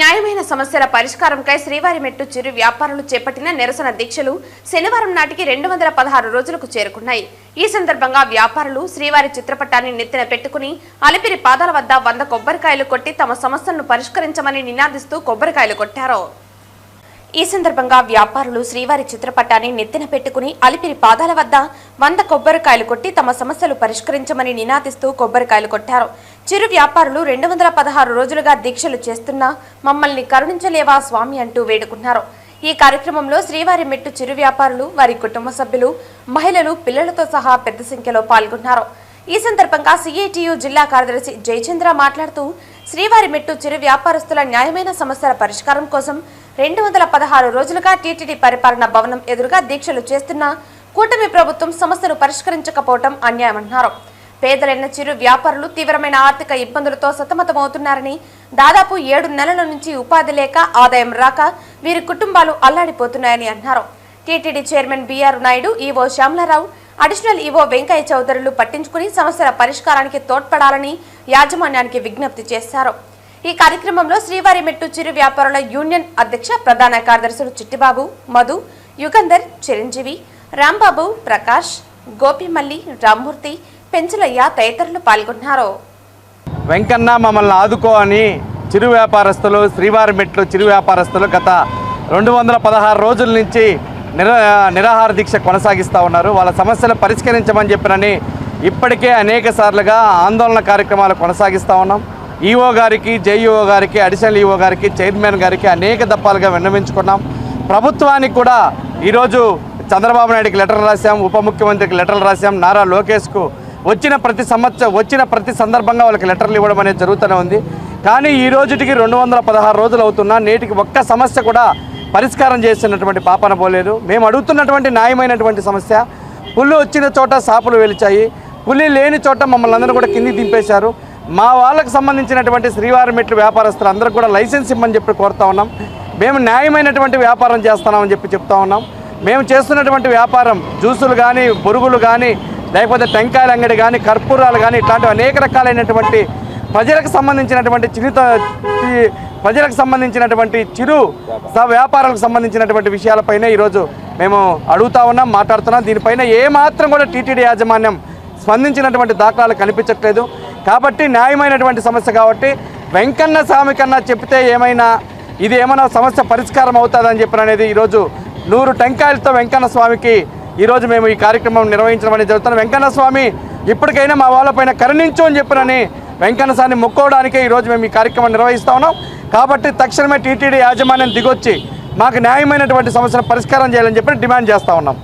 న్యాయమైన సమస్యల పరిష్కారంకై శ్రీవారి మెట్టు చిరు వ్యాపారులు చేపట్టిన నిరసన దీక్షలు శనివారం నాటికి రెండు వందల పదహారు రోజులకు చేరుకున్నాయి. ఈ సందర్భంగా వ్యాపారులు శ్రీవారి చిత్రపటాన్ని నెత్తిన పెట్టుకుని అలిపిరి పాదాల వద్ద వంద కొబ్బరికాయలు కొట్టి తమ సమస్యలను పరిష్కరించమని నినాదిస్తూ కొబ్బరికాయలు కొట్టారు. ఈ సందర్భంగా వ్యాపారులు శ్రీవారి చిత్రపటాన్ని నెత్తిన పెట్టుకుని అలిపిరి పాదాల వద్ద వంద కొబ్బరికాయలు కొట్టి తమ సమస్యలు పరిష్కరించమని నినాదిస్తూ కొబ్బరికాయలు కొట్టారు. చిరు వ్యాపారులు రెండు వందల పదహారు రోజులుగా దీక్షలు చేస్తున్నా మమ్మల్ని కరుణించలేవా స్వామి అంటూ వేడుకున్నారు ఈ కార్యక్రమంలో శ్రీవారి మెట్టు చిరు వ్యాపారులు వారి కుటుంబ సభ్యులు మహిళలు పిల్లలతో సహా పెద్ద సంఖ్యలో పాల్గొన్నారు ఈ సందర్భంగా సిఐటియు జిల్లా కార్యదర్శి జయచంద్ర మాట్లాడుతూ శ్రీవారి మెట్టు చిరు వ్యాపారస్తుల న్యాయమైన సమస్యల పరిష్కారం కోసం రెండు వందల పదహారు రోజులుగా టీటీడీ పరిపాలన భవనం ఎదురుగా దీక్షలు చేస్తున్న కూటమి ప్రభుత్వం సమస్యను పరిష్కరించకపోవటం అన్యాయమన్నారు పేదలైన చిరు వ్యాపారులు తీవ్రమైన ఆర్థిక ఇబ్బందులతో సతమతమవుతున్నారని దాదాపు ఏడు నెలల నుంచి ఉపాధి లేక ఆదాయం రాక వీరి కుటుంబాలు అల్లాడిపోతున్నాయని అన్నారు. TTD chairman BR Naidu EO Shyamalarao additional EO Venkaiah చౌదరులు పట్టించుకుని సమస్యల పరిష్కారానికి తోడ్పడాలని యాజమాన్యానికి విజ్ఞప్తి చేశారు. ఈ కార్యక్రమంలో శ్రీవారిమెట్టు చిరు వ్యాపారుల యూనియన్ అధ్యక్ష ప్రధాన కార్యదర్శులు చిట్టిబాబు మధు యుగంధర్ చిరంజీవి రాంబాబు ప్రకాష్ గోపిమల్లి రామ్మూర్తి పెంచులయ్య తదితరులు పాల్గొన్నారు వెంకన్న మమ్మల్ని ఆదుకో అని చిరు వ్యాపారస్తులు శ్రీవారి మెట్లు చిరు వ్యాపారస్తులు గత రెండు వందల పదహారు రోజుల నుంచి నిర నిరాహార దీక్ష కొనసాగిస్తూ ఉన్నారు. వాళ్ళ సమస్యలు పరిష్కరించమని చెప్పినని ఇప్పటికే అనేక సార్లుగా ఆందోళన కార్యక్రమాలు కొనసాగిస్తూ ఉన్నాం. ఈఓ గారికి జేఈఓ గారికి అడిషనల్ ఈఓ గారికి చైర్మన్ గారికి అనేక దప్పాలుగా విన్నవించుకున్నాం. ప్రభుత్వానికి కూడా ఈరోజు చంద్రబాబు నాయుడికి లెటర్ రాశాం ఉప ముఖ్యమంత్రికి లెటర్లు రాశాం నారా లోకేష్కు వచ్చిన ప్రతి సంవత్సరం వచ్చిన ప్రతి సందర్భంగా వాళ్ళకి లెటర్లు ఇవ్వడం అనేది జరుగుతూనే ఉంది. కానీ ఈ రోజుటికి రెండు వందల పదహారు రోజులు అవుతున్నా నేటికి ఒక్క సమస్య కూడా పరిష్కారం చేసినటువంటి పాపన పోలేదు. మేము అడుగుతున్నటువంటి న్యాయమైనటువంటి సమస్య పుల్లు వచ్చిన చోట సాపులు వెలిచాయి పులి లేని చోట మమ్మల్ని అందరూ కూడా కిందికి దింపేశారు. మా వాళ్ళకు సంబంధించినటువంటి శ్రీవారి మెట్లు వ్యాపారస్తులు అందరూ కూడా లైసెన్స్ ఇమ్మని చెప్పి కోరుతా ఉన్నాం. మేము న్యాయమైనటువంటి వ్యాపారం చేస్తున్నామని చెప్పి చెప్తా ఉన్నాం. మేము చేస్తున్నటువంటి వ్యాపారం జ్యూసులు కానీ బొరుగులు కానీ లేకపోతే టెంకాయల అంగడి కానీ కర్పూరాలు కానీ ఇట్లాంటివి అనేక రకాలైనటువంటి ప్రజలకు సంబంధించినటువంటి చిరుత ప్రజలకు సంబంధించినటువంటి చిరు స వ్యాపారాలకు సంబంధించినటువంటి విషయాలపైన ఈరోజు మేము అడుగుతా ఉన్నాం మాట్లాడుతున్నాం. దీనిపైన ఏమాత్రం కూడా టీటీడీ యాజమాన్యం స్పందించినటువంటి దాఖలాలు కనిపించట్లేదు. కాబట్టి న్యాయమైనటువంటి సమస్య కాబట్టి వెంకన్న స్వామి కన్నా చెప్తే ఏమైనా ఇది ఏమైనా సమస్య పరిష్కారం అవుతుందని చెప్పిన అనేది ఈరోజు నూరు టెంకాయలతో వెంకన్న స్వామికి ఈరోజు మేము ఈ కార్యక్రమం నిర్వహించడం అనేది జరుగుతున్నాం వెంకన్న స్వామి ఇప్పటికైనా మా వాళ్ళపైన కరుణించు అని చెప్పినని వెంకన్న స్వామిని మొక్కోవడానికే ఈరోజు మేము ఈ కార్యక్రమం నిర్వహిస్తా ఉన్నాం. కాబట్టి తక్షణమే టీటీడీ యాజమాన్యం దిగొచ్చి మాకు న్యాయమైనటువంటి సమస్యను పరిష్కారం చేయాలని చెప్పి డిమాండ్ చేస్తూ ఉన్నాం.